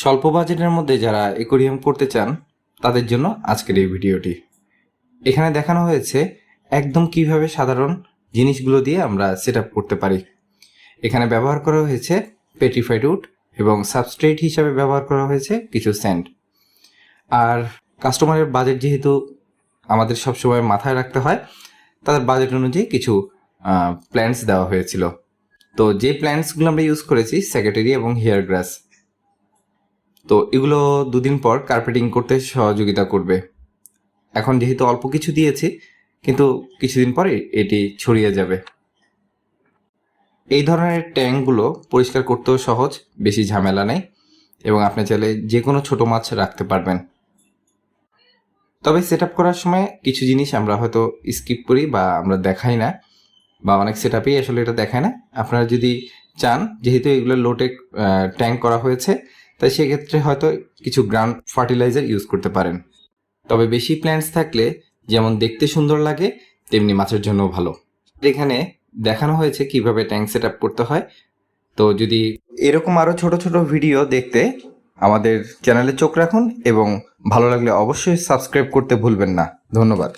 স্বল্প বাজেটের মধ্যে যারা একুরিয়াম করতে চান, তাদের জন্য আজকের এই ভিডিওটি। এখানে দেখানো হয়েছে একদম কীভাবে সাধারণ জিনিসগুলো দিয়ে আমরা সেট করতে পারি। এখানে ব্যবহার করা হয়েছে পেট্রিফাইড উড এবং সাবস্ট্রেট হিসাবে ব্যবহার করা হয়েছে কিছু স্যান্ড। আর কাস্টমারের বাজেট যেহেতু আমাদের সবসময় মাথায় রাখতে হয়, তাদের বাজেট অনুযায়ী কিছু প্ল্যান্টস দেওয়া হয়েছিল। তো যে প্ল্যান্টসগুলো আমরা ইউজ করেছি সেক্রেটারি এবং হেয়ার গ্রাস। তো এগুলো দুদিন পর কার্পেটিং করতে সহযোগিতা করবে। এখন যেহেতু অল্প কিছু দিয়েছি, কিন্তু কিছুদিন পরে এটি ছড়িয়ে যাবে। এই ধরনের ট্যাঙ্কগুলো পরিষ্কার করতেও সহজ, বেশি ঝামেলা নেই এবং আপনি চাইলে যে কোনো ছোট মাছ রাখতে পারবেন। তবে সেট করার সময় কিছু জিনিস আমরা হয়তো স্কিপ করি বা আমরা দেখাই না বা অনেক সেট আসলে এটা দেখায় না। আপনারা যদি চান, যেহেতু এগুলো লোটে ট্যাঙ্ক করা হয়েছে তাই সেক্ষেত্রে হয়তো কিছু গ্রাউন্ড ফার্টিলাইজার ইউজ করতে পারেন। তবে বেশি প্ল্যান্টস থাকলে যেমন দেখতে সুন্দর লাগে, তেমনি মাছের জন্য ভালো। এখানে দেখানো হয়েছে কীভাবে ট্যাঙ্ক সেট আপ করতে হয়। তো যদি এরকম আরও ছোট ছোট ভিডিও দেখতে আমাদের চ্যানেলে চোখ রাখুন এবং ভালো লাগলে অবশ্যই সাবস্ক্রাইব করতে ভুলবেন না। ধন্যবাদ।